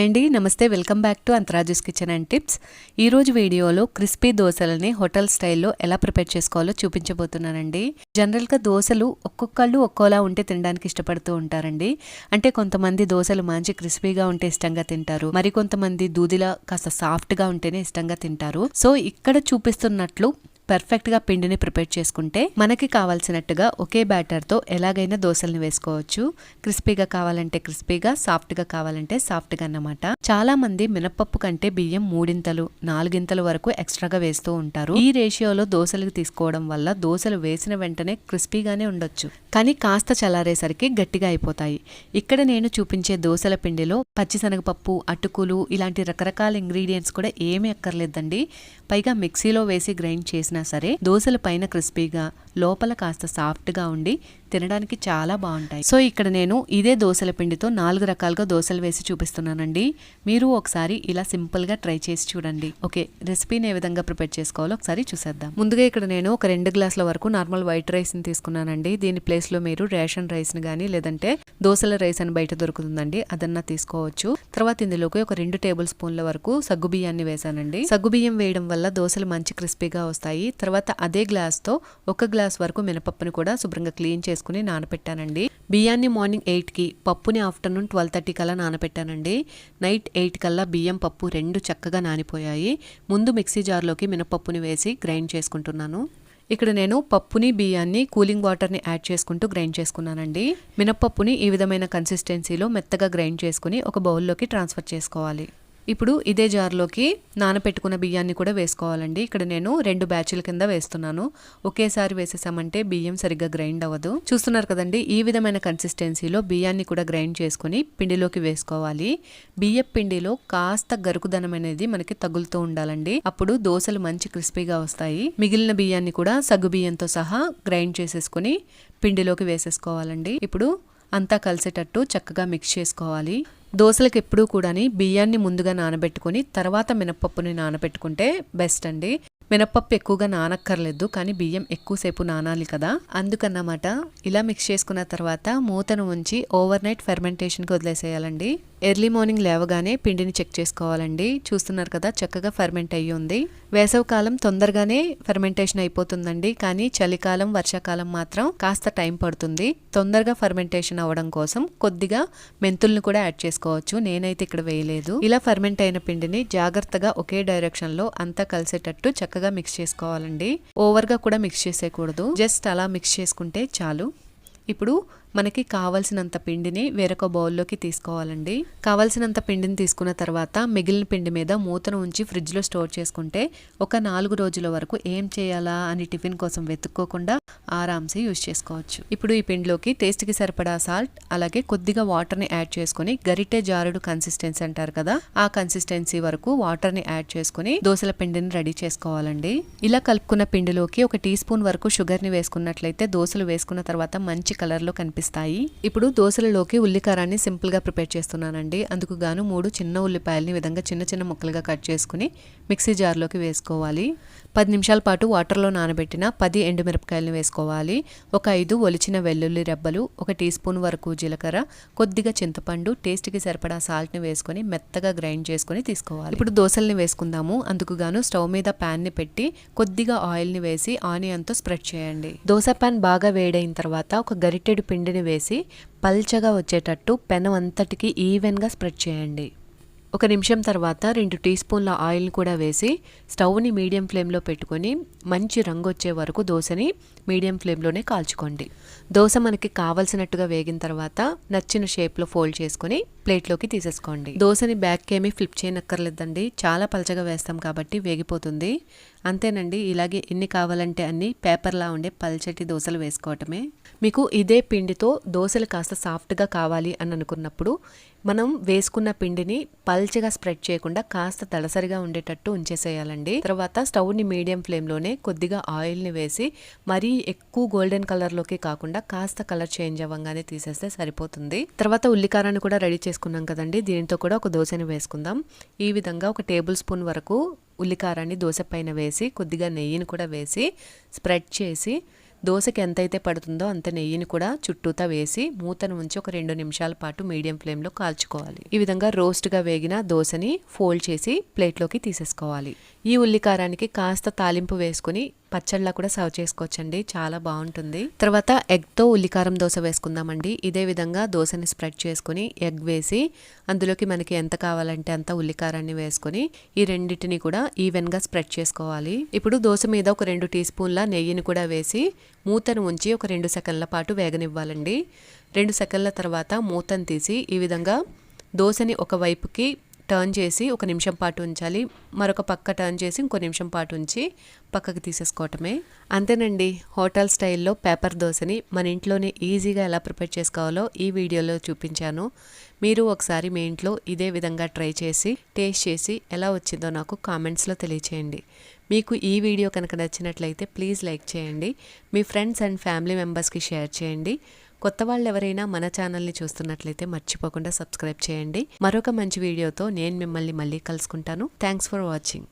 Hi అండి. నమస్తే welcome back to అంతరాజుస్ kitchen and tips. ఈరోజు వీడియోలో క్రిస్పీ దోశలని హోటల్ స్టైల్లో ఎలా ప్రిపేర్ చేసుకోవాలో చూపించబోతున్నానండి. జనరల్గా దోశలు ఒక్కొక్కళ్ళు ఒక్కోలా ఉంటే తినడానికి ఇష్టపడుతూ ఉంటారండి. అంటే కొంతమంది దోశలు మంచి క్రిస్పీగా ఉంటే ఇష్టంగా తింటారు. మరి కొంతమంది దూదిలా కాస్త సాఫ్ట్గా ఉంటేనే ఇష్టంగా తింటారు. సో ఇక్కడ చూపిస్తున్నట్లు పర్ఫెక్ట్గా పిండిని ప్రిపేర్ చేసుకుంటే మనకి కావాల్సినట్టుగా ఒకే బ్యాటర్తో ఎలాగైనా దోశల్ని వేసుకోవచ్చు. క్రిస్పీగా కావాలంటే క్రిస్పీగా సాఫ్ట్గా కావాలంటే సాఫ్ట్గా అన్నమాట. చాలా మంది మినపప్పు కంటే బియ్యం మూడింతలు నాలుగింతల వరకు ఎక్స్ట్రాగా వేస్తూ ఉంటారు. ఈ రేషియోలో దోశలు తీసుకోవడం వల్ల దోశలు వేసిన వెంటనే క్రిస్పీగానే ఉండొచ్చు. కానీ కాస్త చల్లారేసరికి గట్టిగా అయిపోతాయి. ఇక్కడ నేను చూపించే దోశల పిండిలో పచ్చిశనగపప్పు అటుకులు ఇలాంటి రకరకాల ఇంగ్రీడియంట్స్ కూడా ఏమీ అక్కర్లేదండి. పైగా మిక్సీలో వేసి గ్రైండ్ చేసిన సరే దోశల పైన క్రిస్పీగా లోపల కాస్త సాఫ్ట్గా ఉండి తినడానికి చాలా బాగుంటాయి. సో ఇక్కడ నేను ఇదే దోశల పిండితో నాలుగు రకాలుగా దోశలు వేసి చూపిస్తున్నానండి. మీరు ఒకసారి ఇలా సింపుల్గా ట్రై చేసి చూడండి. ఓకే రెసిపీని ఏ విధంగా ప్రిపేర్ చేసుకోవాలో ఒకసారి చూసేద్దాం. ముందుగా ఇక్కడ నేను ఒక రెండు గ్లాసుల వరకు నార్మల్ వైట్ రైస్ని తీసుకున్నానండి. దీని ప్లేస్లో మీరు రేషన్ రైస్ని కానీ లేదంటే దోశల రైస్ అని బయట దొరుకుతుందండి అదన్నా తీసుకోవచ్చు. తర్వాత ఇందులోకి ఒక రెండు టేబుల్ స్పూన్ల వరకు సగ్గు బియ్యాన్ని వేసానండి సగ్గు బియ్యం వేయడం వల్ల దోశలు మంచి క్రిస్పీగా వస్తాయి. తర్వాత అదే గ్లాస్తో ఒక గ్లాస్ వరకు మినపప్పుని కూడా శుభ్రంగా క్లీన్ చేసుకుని నానపెట్టానండి. బియ్యాన్ని మార్నింగ్ ఎయిట్కి పప్పుని ఆఫ్టర్నూన్ ట్వెల్వ్ థర్టీ కల్లా నానపెట్టానండి. నైట్ ఎయిట్ కల్లా బియ్యం పప్పు రెండు చక్కగా నానిపోయాయి. ముందు మిక్సీ జార్లోకి మినపప్పుని వేసి గ్రైండ్ చేసుకుంటున్నాను. ఇక్కడ నేను పప్పుని బియ్యాన్ని కూలింగ్ వాటర్ని యాడ్ చేసుకుంటూ గ్రైండ్ చేసుకున్నానండి. మినపప్పుని ఈ విధమైన కన్సిస్టెన్సీలో మెత్తగా గ్రైండ్ చేసుకుని ఒక బౌల్లోకి ట్రాన్స్ఫర్ చేసుకోవాలి. ఇప్పుడు ఇదే జార్లోకి నానపెట్టుకున్న బియ్యాన్ని కూడా వేసుకోవాలండి. ఇక్కడ నేను రెండు బ్యాచ్ల కింద వేస్తున్నాను. ఒకేసారి వేసేసామంటే బియ్యం సరిగ్గా గ్రైండ్ అవ్వదు. చూస్తున్నారు కదండి ఈ విధమైన కన్సిస్టెన్సీలో బియ్యాన్ని కూడా గ్రైండ్ చేసుకుని పిండిలోకి వేసుకోవాలి. బియ్య పిండిలో కాస్త గరుకుదనం అనేది మనకి తగులుతూ ఉండాలండి. అప్పుడు దోశలు మంచి క్రిస్పీగా వస్తాయి. మిగిలిన బియ్యాన్ని కూడా సగ్గు బియ్యంతో సహా గ్రైండ్ చేసేసుకుని పిండిలోకి వేసేసుకోవాలండి. ఇప్పుడు అంతా కలిసేటట్టు చక్కగా మిక్స్ చేసుకోవాలి. దోశలకు ఎప్పుడూ కూడాని బియ్యాన్ని ముందుగా నానబెట్టుకొని తర్వాత మినపప్పుని నానబెట్టుకుంటే బెస్ట్ అండి. మినపప్పు ఎక్కువగా నానక్కర్లేదు కానీ బియ్యం ఎక్కువసేపు నానాలి కదా. అందుకన్నమాట ఇలా మిక్స్ చేసుకున్న తర్వాత మూతను ఉంచి ఓవర్ నైట్ ఫెర్మెంటేషన్కి వదిలేసేయాలండి. ఎర్లీ మార్నింగ్ లేవగానే పిండిని చెక్ చేసుకోవాలండి. చూస్తున్నారు కదా చక్కగా ఫెర్మెంట్ అయ్యి ఉంది. వేసవికాలం తొందరగానే ఫెర్మెంటేషన్ అయిపోతుందండి. కానీ చలికాలం వర్షాకాలం మాత్రం కాస్త టైం పడుతుంది. తొందరగా ఫెర్మెంటేషన్ అవ్వడం కోసం కొద్దిగా మెంతుల్ని కూడా యాడ్ చేసుకోవచ్చు. నేనైతే ఇక్కడ వేయలేదు. ఇలా ఫెర్మెంట్ అయిన పిండిని జాగ్రత్తగా ఒకే డైరెక్షన్లో అంతా కలిసేటట్టు చక్కగా మిక్స్ చేసుకోవాలండి. ఓవర్గా కూడా మిక్స్ చేసేయకూడదు. జస్ట్ అలా మిక్స్ చేసుకుంటే చాలు. ఇప్పుడు మనకి కావలసినంత పిండిని వేరొక బౌల్లోకి తీసుకోవాలండి. కావలసినంత పిండిని తీసుకున్న తర్వాత మిగిలిన పిండి మీద మూతను ఉంచి ఫ్రిడ్జ్లో స్టోర్ చేసుకుంటే ఒక నాలుగు రోజుల వరకు ఏం చేయాలా అని టిఫిన్ కోసం వెతుక్కోకుండా ఆరామ్సే యూజ్ చేసుకోవచ్చు. ఇప్పుడు ఈ పిండిలోకి టేస్ట్కి సరిపడా సాల్ట్ అలాగే కొద్దిగా వాటర్ని యాడ్ చేసుకుని గరిటె జారుడు కన్సిస్టెన్సీ అంటారు కదా ఆ కన్సిస్టెన్సీ వరకు వాటర్ని యాడ్ చేసుకుని దోశల పిండిని రెడీ చేసుకోవాలండి. ఇలా కలుపుకున్న పిండిలోకి ఒక టీ స్పూన్ వరకు షుగర్ని వేసుకున్నట్లయితే దోశలు వేసుకున్న తర్వాత మంచి కలర్లో కనిపిస్తుంది. కనిపిస్తాయి. ఇప్పుడు దోశలలోకి ఉల్లికారాన్ని సింపుల్గా ప్రిపేర్ చేస్తున్నానండి. అందుకు గాను మూడు చిన్న ఉల్లిపాయలని విధంగా చిన్న చిన్న ముక్కలుగా కట్ చేసుకుని మిక్సీ జార్లోకి వేసుకోవాలి. పది నిమిషాల పాటు వాటర్లో నానబెట్టిన పది ఎండుమిరపకాయలను వేసుకోవాలి. ఒక ఐదు ఒలిచిన వెల్లుల్లి రెబ్బలు ఒక టీ స్పూన్ వరకు జీలకర్ర కొద్దిగా చింతపండు టేస్ట్కి సరిపడా సాల్ట్ని వేసుకొని మెత్తగా గ్రైండ్ చేసుకొని తీసుకోవాలి. ఇప్పుడు దోశల్ని వేసుకుందాము. అందుకు గాను స్టవ్ మీద ప్యాన్ని పెట్టి కొద్దిగా ఆయిల్ని వేసి ఆనియన్తో స్ప్రెడ్ చేయండి. దోశ ప్యాన్ బాగా వేడైన తర్వాత ఒక గరిటెడు పిండి పిండిని వేసి పల్చగా వచ్చేటట్టు పెనం అంతటికి ఈవెన్గా స్ప్రెడ్ చేయండి. ఒక నిమిషం తర్వాత రెండు టీ స్పూన్ల ఆయిల్ని కూడా వేసి స్టవ్ని మీడియం ఫ్లేమ్లో పెట్టుకొని మంచి రంగు వచ్చే వరకు దోశని మీడియం ఫ్లేమ్లోనే కాల్చుకోండి. దోశ మనకి కావలసినట్టుగా వేగిన తర్వాత నచ్చిన షేప్లో ఫోల్డ్ చేసుకొని ప్లేట్లోకి తీసేసుకోండి. దోశని బ్యాక్కి ఏమీ ఫ్లిప్ చేయనక్కర్లేదండి. చాలా పలచగా వేస్తాం కాబట్టి వేగిపోతుంది. అంతేనండి. ఇలాగే ఎన్ని కావాలంటే అన్ని పేపర్లా ఉండే పల్చటి దోశలు వేసుకోవటమే. మీకు ఇదే పిండితో దోశలు కాస్త సాఫ్ట్గా కావాలి అని అనుకున్నప్పుడు మనం వేసుకున్న పిండిని పల్చగా స్ప్రెడ్ చేయకుండా కాస్త తడసరిగా ఉండేటట్టు ఉంచేసేయాలండి. తర్వాత స్టవ్ని మీడియం ఫ్లేమ్లోనే కొద్దిగా ఆయిల్ని వేసి మరీ ఎక్కువ గోల్డెన్ కలర్లోకి కాకుండా కాస్త కలర్ చేంజ్ అవ్వగానే తీసేస్తే సరిపోతుంది. తర్వాత ఉల్లికారాన్ని కూడా రెడీ చేసుకున్నాం కదండి. దీనితో కూడా ఒక దోశని వేసుకుందాం. ఈ విధంగా ఒక టేబుల్ స్పూన్ వరకు ఉల్లికారాన్ని దోశ పైన వేసి కొద్దిగా నెయ్యిని కూడా వేసి స్ప్రెడ్ చేసి దోశకి ఎంతైతే పడుతుందో అంత నెయ్యిని కూడా చుట్టూతా వేసి మూతను ఉంచి ఒక రెండు నిమిషాల పాటు మీడియం ఫ్లేమ్లో కాల్చుకోవాలి. ఈ విధంగా రోస్ట్గా వేగిన దోశని ఫోల్డ్ చేసి ప్లేట్లోకి తీసేసుకోవాలి. ఈ ఉల్లికారానికి కాస్త తాలింపు వేసుకుని పచ్చళ్ళ కూడా సర్వ్ చేసుకోవచ్చండి. చాలా బాగుంటుంది. తర్వాత ఎగ్తో ఉల్లికారం దోశ వేసుకుందామండి. ఇదే విధంగా దోశని స్ప్రెడ్ చేసుకుని ఎగ్ వేసి అందులోకి మనకి ఎంత కావాలంటే అంత ఉల్లికారాన్ని వేసుకొని ఈ రెండింటిని కూడా ఈవెన్గా స్ప్రెడ్ చేసుకోవాలి. ఇప్పుడు దోశ మీద ఒక రెండు టీ స్పూన్ల నెయ్యిని కూడా వేసి మూతను ఉంచి ఒక రెండు సెకండ్ల పాటు వేగనివ్వాలండి. రెండు సెకండ్ల తర్వాత మూతను తీసి ఈ విధంగా దోశని ఒక వైపుకి టర్న్ చేసి ఒక నిమిషం పాటు ఉంచాలి. మరొక పక్క టర్న్ చేసి ఇంకో నిమిషం పాటు ఉంచి పక్కకి తీసేసుకోవటమే. అంతేనండి హోటల్ స్టైల్లో పేపర్ దోశని మన ఇంట్లోనే ఈజీగా ఎలా ప్రిపేర్ చేసుకోవాలో ఈ వీడియోలో చూపించాను. మీరు ఒకసారి మీ ఇంట్లో ఇదే విధంగా ట్రై చేసి టేస్ట్ చేసి ఎలా వచ్చిందో నాకు కామెంట్స్లో తెలియచేయండి. మీకు ఈ వీడియో కనుక నచ్చినట్లయితే ప్లీజ్ లైక్ చేయండి. మీ ఫ్రెండ్స్ అండ్ ఫ్యామిలీ మెంబర్స్కి షేర్ చేయండి. కొత్త వాళ్ళు ఎవరైనా మన ఛానల్ని చూస్తున్నట్లయితే మర్చిపోకుండా సబ్స్క్రైబ్ చేయండి. మరొక మంచి వీడియోతో నేను మిమ్మల్ని మళ్ళీ కలుసుకుంటాను. Thanks for watching